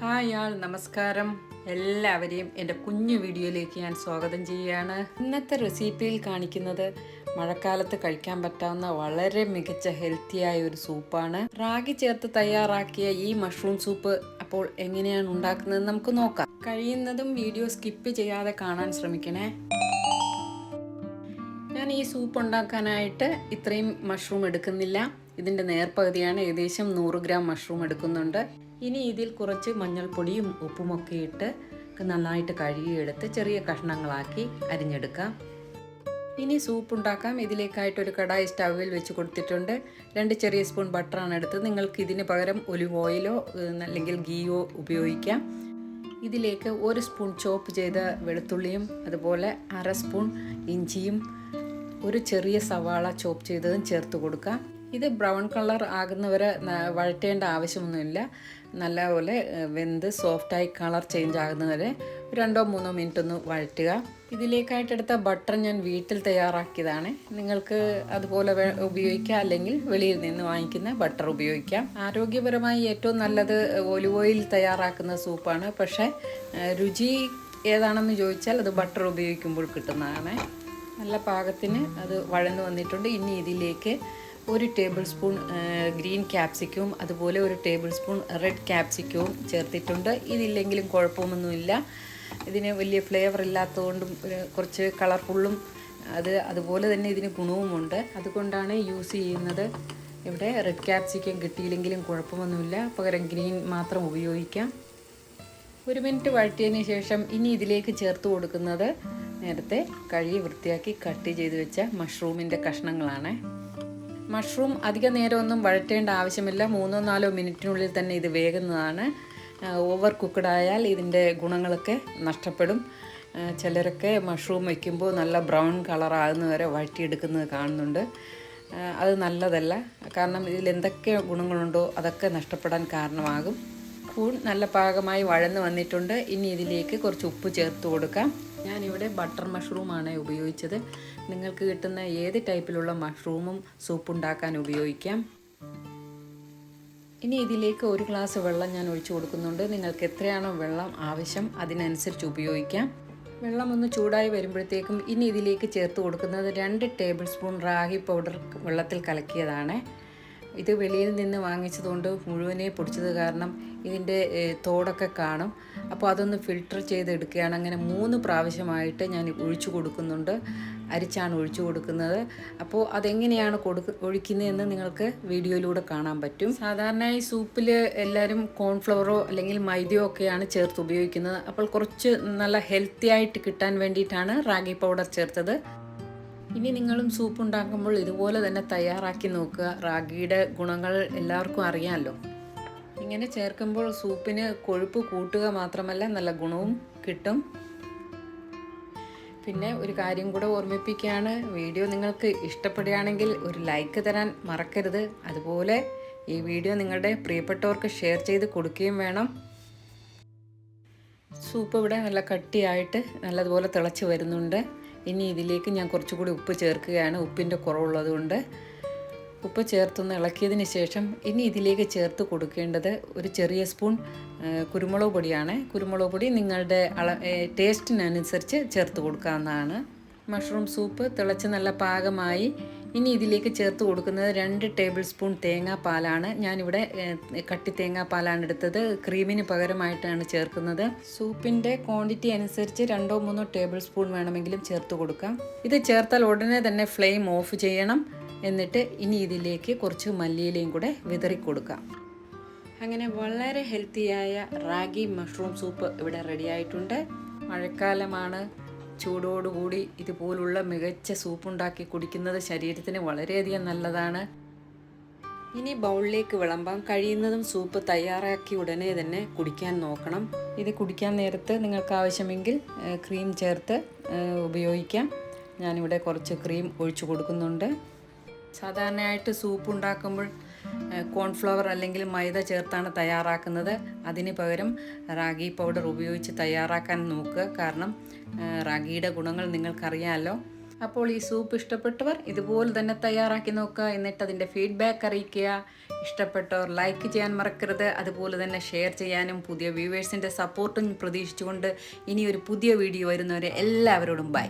Hi ആൾ നമസ്കാരം. എല്ലാവരെയും എന്റെ കുഞ്ഞു വീഡിയോയിലേക്ക് ഞാൻ സ്വാഗതം ചെയ്യുകയാണ്. ഇന്നത്തെ റെസിപ്പിയിൽ കാണിക്കുന്നത് മഴക്കാലത്ത് കഴിക്കാൻ പറ്റാവുന്ന വളരെ മികച്ച ഹെൽത്തിയായ ഒരു സൂപ്പാണ് റാഗി ചേർത്ത് തയ്യാറാക്കിയ ഈ മഷ്റൂം സൂപ്പ് അപ്പോൾ എങ്ങനെയാണ് ഉണ്ടാക്കുന്നത് നമുക്ക് നോക്കാം. കഴിയുന്നതും വീഡിയോ സ്കിപ്പ് ചെയ്യാതെ കാണാൻ ശ്രമിക്കണേ. ഞാൻ ഈ സൂപ്പ് ഉണ്ടാക്കാനായിട്ട് ഇത്രയും മഷ്റൂം എടുക്കുന്നില്ല. ഇതിന്റെ നേർപകുതിയാണ് ഏകദേശം നൂറ് ഗ്രാം മഷ്റൂം എടുക്കുന്നുണ്ട്. ഇനി ഇതിൽ കുറച്ച് മഞ്ഞൾപ്പൊടിയും ഉപ്പുമൊക്കെ ഇട്ട് നന്നായിട്ട് കഴുകിയെടുത്ത് ചെറിയ കഷ്ണങ്ങളാക്കി അരിഞ്ഞെടുക്കാം. ഇനി സൂപ്പ് ഉണ്ടാക്കാം. ഇതിലേക്കായിട്ട് ഒരു കടായി സ്റ്റൗവിൽ വെച്ച് കൊടുത്തിട്ടുണ്ട്. രണ്ട് ചെറിയ സ്പൂൺ ബട്ടറാണ് എടുത്തത്. നിങ്ങൾക്ക് ഇതിന് പകരം ഒലിവ് ഓയിലോ അല്ലെങ്കിൽ ഗീയോ ഉപയോഗിക്കാം. ഇതിലേക്ക് ഒരു സ്പൂൺ ചോപ്പ് ചെയ്ത വെളുത്തുള്ളിയും അതുപോലെ അര സ്പൂൺ ഇഞ്ചിയും ഒരു ചെറിയ സവാള ചോപ്പ് ചെയ്തതും ചേർത്ത് കൊടുക്കാം. ഇത് ബ്രൗൺ കളർ ആകുന്നവരെ വഴറ്റേണ്ട ആവശ്യമൊന്നുമില്ല. നല്ലപോലെ വെന്ത് സോഫ്റ്റായി കളർ ചേഞ്ച് ആകുന്നവരെ രണ്ടോ മൂന്നോ മിനിറ്റ് ഒന്ന് വഴറ്റുക. ഇതിലേക്കായിട്ടെടുത്ത ബട്ടർ ഞാൻ വീട്ടിൽ തയ്യാറാക്കിയതാണ്. നിങ്ങൾക്ക് അതുപോലെ ഉപയോഗിക്കാം. അല്ലെങ്കിൽ വെളിയിൽ നിന്ന് വാങ്ങിക്കുന്ന ബട്ടർ ഉപയോഗിക്കാം. ആരോഗ്യപരമായി ഏറ്റവും നല്ലത് ഒലിവ് ഓയിൽ തയ്യാറാക്കുന്ന സൂപ്പാണ്. പക്ഷേ രുചി ഏതാണെന്ന് ചോദിച്ചാൽ അത് ബട്ടർ ഉപയോഗിക്കുമ്പോൾ കിട്ടുന്നതാണ്. നല്ല പാകത്തിന് അത് വഴന്നു വന്നിട്ടുണ്ട്. ഇനി ഇതിലേക്ക് ഒരു ടേബിൾ സ്പൂൺ ഗ്രീൻ ക്യാപ്സിക്കവും അതുപോലെ ഒരു ടേബിൾ സ്പൂൺ റെഡ് ക്യാപ്സിക്കവും ചേർത്തിട്ടുണ്ട്. ഇതില്ലെങ്കിലും കുഴപ്പമൊന്നുമില്ല. ഇതിന് വലിയ ഫ്ലേവർ ഇല്ലാത്തതുകൊണ്ടും കുറച്ച് കളർഫുള്ളും അത് അതുപോലെ തന്നെ ഇതിന് ഗുണവുമുണ്ട്. അതുകൊണ്ടാണ് യൂസ് ചെയ്യുന്നത്. ഇവിടെ റെഡ് ക്യാപ്സിക്കം കിട്ടിയില്ലെങ്കിലും കുഴപ്പമൊന്നുമില്ല. പകരം ഗ്രീൻ മാത്രം ഉപയോഗിക്കാം. ഒരു മിനിറ്റ് വഴറ്റിയതിന് ശേഷം ഇനി ഇതിലേക്ക് ചേർത്ത് കൊടുക്കുന്നത് നേരത്തെ കഴുകി വൃത്തിയാക്കി കട്ട് ചെയ്ത് വെച്ച മഷ്റൂമിന്റെ കഷ്ണങ്ങളാണ്. മഷ്റൂം അധിക നേരമൊന്നും വഴറ്റേണ്ട ആവശ്യമില്ല. മൂന്നോ നാലോ മിനിറ്റിനുള്ളിൽ തന്നെ ഇത് വേകുന്നതാണ്. ഓവർ കുക്ക്ഡായാൽ ഇതിന്റെ ഗുണങ്ങളൊക്കെ നഷ്ടപ്പെടും. ചിലരൊക്കെ മഷ്റൂം വയ്ക്കുമ്പോൾ നല്ല ബ്രൗൺ കളറാകുന്നവരെ വഴറ്റിയെടുക്കുന്നത് കാണുന്നുണ്ട്. അത് നല്ലതല്ല. കാരണം ഇതിൽ എന്തൊക്കെ ഗുണങ്ങളുണ്ടോ അതൊക്കെ നഷ്ടപ്പെടാൻ കാരണമാകും. കൂൺ നല്ല പാകമായി വഴന്ന് വന്നിട്ടുണ്ട്. ഇനി ഇതിലേക്ക് കുറച്ച് ഉപ്പ് ചേർത്ത് കൊടുക്കാം. ഞാനിവിടെ ബട്ടർ മഷ്റൂമാണ് ഉപയോഗിച്ചത്. നിങ്ങൾക്ക് കിട്ടുന്ന ഏത് ടൈപ്പിലുള്ള മഷ്റൂമും സൂപ്പ് ഉണ്ടാക്കാൻ ഉപയോഗിക്കാം. ഇനി ഇതിലേക്ക് ഒരു ഗ്ലാസ് വെള്ളം ഞാൻ ഒഴിച്ചു കൊടുക്കുന്നുണ്ട്. നിങ്ങൾക്ക് എത്രയാണോ വെള്ളം ആവശ്യം അതിനനുസരിച്ച് ഉപയോഗിക്കാം. വെള്ളം ഒന്ന് ചൂടായി വരുമ്പോഴത്തേക്കും ഇനി ഇതിലേക്ക് ചേർത്ത് കൊടുക്കുന്നത് രണ്ട് ടേബിൾ സ്പൂൺ റാഗി പൗഡർ വെള്ളത്തിൽ കലക്കിയതാണ്. ഇത് വെളിയിൽ നിന്ന് വാങ്ങിച്ചതുകൊണ്ട് മുഴുവനെ പൊടിച്ചത് കാരണം ഇതിന്റെ തോടൊക്കെ കാണും. അപ്പോൾ അതൊന്ന് ഫിൽട്ടർ ചെയ്തെടുക്കുകയാണ്. അങ്ങനെ മൂന്ന് പ്രാവശ്യമായിട്ട് ഞാൻ ഒഴിച്ചു കൊടുക്കുന്നുണ്ട്. അരിച്ചാണ് ഒഴിച്ചു കൊടുക്കുന്നത്. അപ്പോൾ അതെങ്ങനെയാണ് കൊടുക്ക ഒഴിക്കുന്നതെന്ന് നിങ്ങൾക്ക് വീഡിയോയിലൂടെ കാണാൻ പറ്റും. സാധാരണയായി സൂപ്പിൽ എല്ലാവരും കോൺഫ്ലവറോ അല്ലെങ്കിൽ മൈദയോ ഒക്കെയാണ് ചേർത്ത് ഉപയോഗിക്കുന്നത്. അപ്പോൾ കുറച്ച് നല്ല ഹെൽത്തി ആയിട്ട് കിട്ടാൻ വേണ്ടിയിട്ടാണ് റാഗി പൗഡർ ചേർത്തത്. ഇനി നിങ്ങളും സൂപ്പ് ഉണ്ടാക്കുമ്പോൾ ഇതുപോലെ തന്നെ തയ്യാറാക്കി നോക്കുക. റാഗിയുടെ ഗുണങ്ങൾ എല്ലാവർക്കും അറിയാമല്ലോ. ഇങ്ങനെ ചേർക്കുമ്പോൾ സൂപ്പിന് കൊഴുപ്പ് കൂട്ടുക മാത്രമല്ല നല്ല ഗുണവും കിട്ടും. പിന്നെ ഒരു കാര്യം കൂടെ ഓർമ്മിപ്പിക്കുകയാണ്. വീഡിയോ നിങ്ങൾക്ക് ഇഷ്ടപ്പെടുകയാണെങ്കിൽ ഒരു ലൈക്ക് തരാൻ മറക്കരുത്. അതുപോലെ ഈ വീഡിയോ നിങ്ങളുടെ പ്രിയപ്പെട്ടവർക്ക് ഷെയർ ചെയ്ത് കൊടുക്കുകയും വേണം. സൂപ്പ് ഇവിടെ നല്ല കട്ടിയായിട്ട് നല്ലതുപോലെ തിളച്ച് വരുന്നുണ്ട്. ഇനി ഇതിലേക്ക് ഞാൻ കുറച്ചുകൂടി ഉപ്പ് ചേർക്കുകയാണ്. ഉപ്പിന്റെ കുറവുള്ളത് കൊണ്ട് ഉപ്പ് ചേർത്തൊന്ന് ഇളക്കിയതിന് ശേഷം ഇനി ഇതിലേക്ക് ചേർത്ത് കൊടുക്കേണ്ടത് ഒരു ചെറിയ സ്പൂൺ കുരുമുളക് പൊടിയാണ്. കുരുമുളക് പൊടി നിങ്ങളുടെ അള ടേസ്റ്റിനനുസരിച്ച് ചേർത്ത് കൊടുക്കാവുന്നതാണ്. മഷ്റൂം സൂപ്പ് തിളച്ച് നല്ല പാകമായി ഇനി ഇതിലേക്ക് ചേർത്ത് കൊടുക്കുന്നത് രണ്ട് ടേബിൾ സ്പൂൺ തേങ്ങാപ്പാലാണ്. ഞാനിവിടെ കട്ടി തേങ്ങാപ്പാലാണ് എടുത്തത്. ക്രീമിന് പകരമായിട്ടാണ് ചേർക്കുന്നത്. സൂപ്പിന്റെ ക്വാണ്ടിറ്റി അനുസരിച്ച് രണ്ടോ മൂന്നോ ടേബിൾ സ്പൂൺ വേണമെങ്കിലും ചേർത്ത് കൊടുക്കാം. ഇത് ചേർത്താൽ ഉടനെ തന്നെ ഫ്ലെയിം ഓഫ് ചെയ്യണം. എന്നിട്ട് ഇനി ഇതിലേക്ക് കുറച്ച് മല്ലിയിലയും കൂടെ വിതറി കൊടുക്കാം. അങ്ങനെ വളരെ ഹെൽത്തിയായ റാഗി മഷ്റൂം സൂപ്പ് ഇവിടെ റെഡിയായിട്ടുണ്ട്. മഴക്കാലമാണ്. ചൂടോടുകൂടി ഇതുപോലുള്ള മികച്ച സൂപ്പ് ഉണ്ടാക്കി കുടിക്കുന്നത് ശരീരത്തിന് വളരെയധികം നല്ലതാണ്. ഇനി ബൗളിലേക്ക് വിളമ്പാൻ കഴിയുന്നതും സൂപ്പ് തയ്യാറാക്കി ഉടനെ തന്നെ കുടിക്കാൻ നോക്കണം. ഇത് കുടിക്കാൻ നേരത്ത് നിങ്ങൾക്ക് ആവശ്യമെങ്കിൽ ക്രീം ചേർത്ത് ഉപയോഗിക്കാം. ഞാനിവിടെ കുറച്ച് ക്രീം ഒഴിച്ചു കൊടുക്കുന്നുണ്ട്. സാധാരണയായിട്ട് സൂപ്പ് ഉണ്ടാക്കുമ്പോൾ കോൺഫ്ലവർ അല്ലെങ്കിൽ മൈദ ചേർത്താണ് തയ്യാറാക്കുന്നത്. അതിന് പകരം റാഗി പൗഡർ ഉപയോഗിച്ച് തയ്യാറാക്കാൻ നോക്കുക. കാരണം റാഗിയുടെ ഗുണങ്ങൾ നിങ്ങൾക്കറിയാമല്ലോ അപ്പോൾ ഈ സൂപ്പ് ഇഷ്ടപ്പെട്ടവർ ഇതുപോലെ തന്നെ തയ്യാറാക്കി നോക്കുക. എന്നിട്ട് അതിന്റെ ഫീഡ്ബാക്ക് അറിയിക്കുക. ഇഷ്ടപ്പെട്ടവർ ലൈക്ക് ചെയ്യാൻ മറക്കരുത്. അതുപോലെ തന്നെ ഷെയർ ചെയ്യാനും പുതിയ വ്യൂവേഴ്സിന്റെ സപ്പോർട്ടും പ്രതീക്ഷിച്ചുകൊണ്ട് ഇനിയൊരു പുതിയ വീഡിയോ വരുന്നവരെ എല്ലാവരോടും ബൈ.